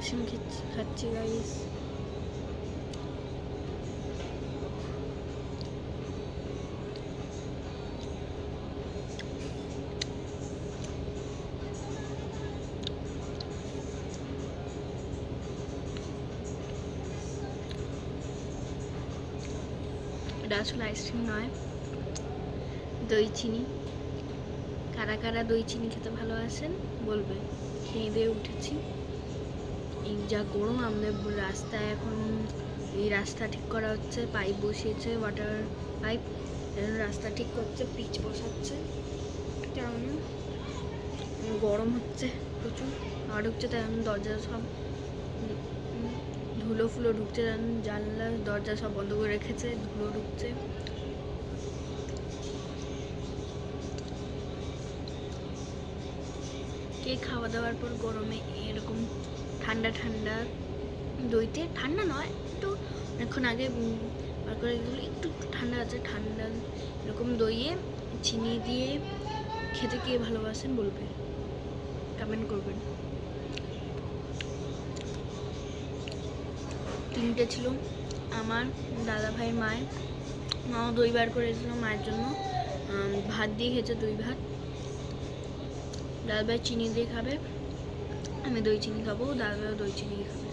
Ice cream খাচ্ছি guys এটা আসলে আইসক্রিম নয় দই চিনি। কারা কারা দই চিনি খেতে ভালোবাসেন বলবে খেয়ে দিয়ে উঠেছি। যা গরম, আমাদের রাস্তায় এখন এই রাস্তা ঠিক করা হচ্ছে, পাইপ বসিয়েছে ওয়াটার পাইপ রাস্তা ঠিক করছে পিচ বসাচ্ছে। কারণ গরম হচ্ছে প্রচুর। আর ঢুকছে তাই দরজা সব ধুলো ফুলো ঢুকছে জানলা, দরজা সব বন্ধ করে রেখেছে, ধুলো ঢুকছে। কে খাওয়া দাওয়ার পর গরমে এরকম ঠান্ডা ঠান্ডা দইতে, ঠান্ডা নয়, একটু অনেকক্ষণ আগে বার করে দিলে একটু ঠান্ডা আছে, ঠান্ডা এরকম দইয়ে চিনি দিয়ে খেতে কে ভালোবাসেন বলবে কমেন্ট করবেন। তিনটে ছিল, আমার দাদা ভাই মায়ের, মাও দই বার করেছিল মায়ের জন্য ভাত দিয়ে খেয়েছে দই ভাত, দাদা ভাই চিনি দিয়ে খাবে। আমি দই চিনি খাব দাদা ভাইও দই চিনি খাবে।